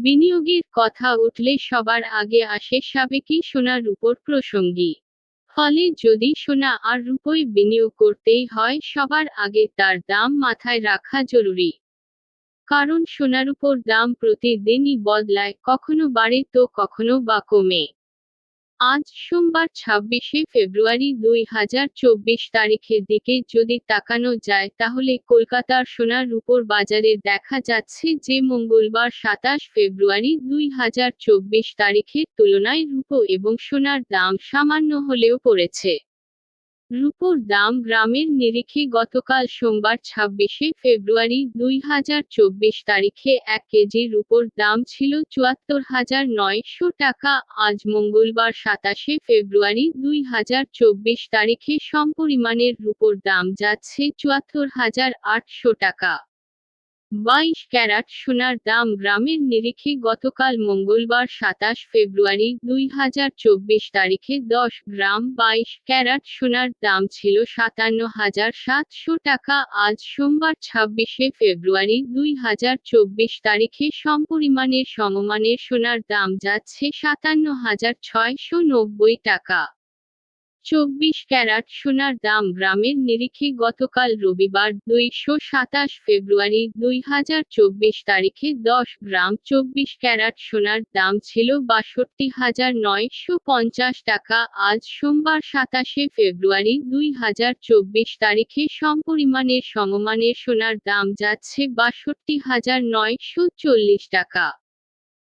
বিনিয়োগের কথা উঠলে সবার আগে আসে সাবেকি সোনা রূপোর প্রসঙ্গী। ফলে যদি সোনা আর রূপোয় বিনিয়োগ করতেই হয়, সবার আগে তার দাম মাথায় রাখা জরুরি। কারণ সোনার উপর দাম প্রতিদিনই বদলায়, কখনো বাড়ে তো কখনো বা কমে। আজ সোমবার ছাব্বিশে ফেব্রুয়ারি দুই হাজার চব্বিশ তারিখের দিকে যদি তাকানো যায় তাহলে কলকাতার সোনার রূপোর বাজারে দেখা যাচ্ছে যে মঙ্গলবার সাতাশ ফেব্রুয়ারি দুই হাজার চব্বিশ তারিখের তুলনায় রূপো এবং সোনার দাম সামান্য হলেও পড়েছে। রূপোর দাম গ্রামের নিরিখে গতকাল সোমবার ছাব্বিশে ফেব্রুয়ারি দুই হাজার চব্বিশ তারিখে এক কেজি রূপোর দাম ছিল চুয়াত্তর হাজার নয়শো টাকা। আজ মঙ্গলবার সাতাশে ফেব্রুয়ারি দুই হাজার চব্বিশ তারিখে সমপরিমাণের রূপোর দাম যাচ্ছে চুয়াত্তর হাজার আটশো টাকা। বাইশ ক্যারাট সোনার দাম গ্রামের নিরিখে গতকাল মঙ্গলবার সাতাশ ফেব্রুয়ারি দুই হাজার চব্বিশ তারিখে দশ গ্রাম বাইশ ক্যারাট সোনার দাম ছিল সাতান্ন হাজার সাতশো টাকা। আজ সোমবার ছাব্বিশে ফেব্রুয়ারি দুই হাজার চব্বিশ তারিখে সমপরিমাণের সমমানের সোনার দাম যাচ্ছে সাতান্ন হাজার ছয়শো নব্বই টাকা। চব্বিশ ক্যারাট সোনার দাম গ্রামের নিরিখে গতকাল রবিবার দুইশো সাতাশ ফেব্রুয়ারি দুই হাজার চব্বিশ তারিখে দশ গ্রাম চব্বিশ ক্যারাট সোনার দাম ছিল বাষট্টি হাজার নয়শো পঞ্চাশ টাকা। আজ সোমবার সাতাশে ফেব্রুয়ারি দুই হাজার চব্বিশ তারিখে সমপরিমাণের সমমানের সোনার দাম যাচ্ছে বাষট্টি হাজার নয়শো চল্লিশ টাকা।